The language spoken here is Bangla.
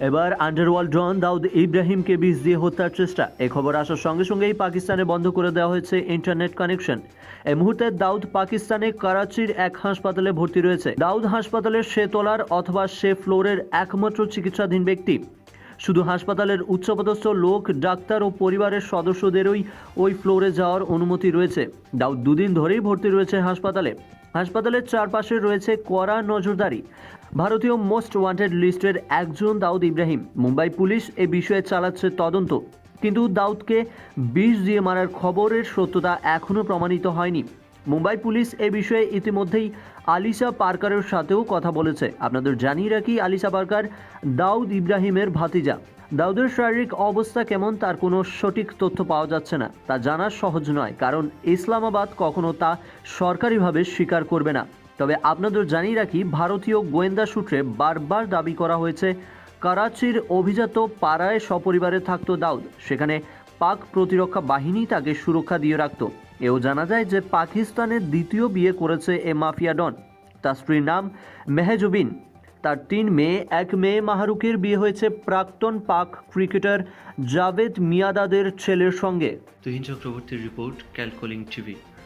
এবার আন্ডারওয়ার্ল্ড ডন দাউদ ইব্রাহিমকে বিষ দিয়ে হত্যার চেষ্টা। এ খবর আসার সঙ্গে সঙ্গেই পাকিস্তানে বন্ধ করে দেওয়া হয়েছে ইন্টারনেট কানেকশন। এ মুহূর্তে দাউদ পাকিস্তানে করাচির এক হাসপাতালে ভর্তি রয়েছে। দাউদ হাসপাতালের সে তলার অথবা সে ফ্লোরের একমাত্র চিকিৎসাধীন ব্যক্তি। শুধু হাসপাতালের উচ্চপদস্থ লোক, ডাক্তার ও পরিবারের সদস্যদেরই ওই ফ্লোরে যাওয়ার অনুমতি রয়েছে। দাউদ দুদিন ধরেই ভর্তি রয়েছে হাসপাতালে। হাসপাতালের চারপাশে রয়েছে কড়া নজরদারি। ভারতীয় মোস্ট ওয়ান্টেড লিস্টের একজন দাউদ ইব্রাহিম। মুম্বাই পুলিশ এ বিষয়ে চালাচ্ছে তদন্ত। কিন্তু দাউদকে বিষ দিয়ে মারার খবরের সত্যতা এখনও প্রমাণিত হয়নি। মুম্বাই পুলিশ এ বিষয়ে ইতিমধ্যেই আলিশা পার্কারের সাথেও কথা বলেছে। আপনাদের জানিয়ে রাখি আলিশা পার্কার দাউদ ইব্রাহিমের ভাতিজা। দাউদের শারীরিক অবস্থা কেমন তার কোনো সঠিক তথ্য পাওয়া যাচ্ছে না। তা জানা সহজ নয়, কারণ ইসলামাবাদ কখনো তা সরকারিভাবে স্বীকার করবে না। তবে আপনাদের জানিয়ে রাখি, ভারতীয় গোয়েন্দা সূত্রে বারবার দাবি করা হয়েছে, করাচির অভিজাত পাড়ায় সপরিবারে থাকতো দাউদ। সেখানে পাক প্রতিরক্ষা বাহিনী তাকে সুরক্ষা দিয়ে রাখত। এও জানা যায় যে পাকিস্তানের দ্বিতীয় বিয়ে করেছে এ মাফিয়া ডন। তার স্ত্রীর নাম মেহেজুবিন। তার তিন মেয়ে, এক মেয়ে মাহরুকের বিয়ে হয়েছে প্রাক্তন পাক ক্রিকেটার জাভেদ মিয়াদাদের ছেলের সঙ্গে। তুহিন চক্রবর্তীর রিপোর্ট, ক্যালকলিং টিভি।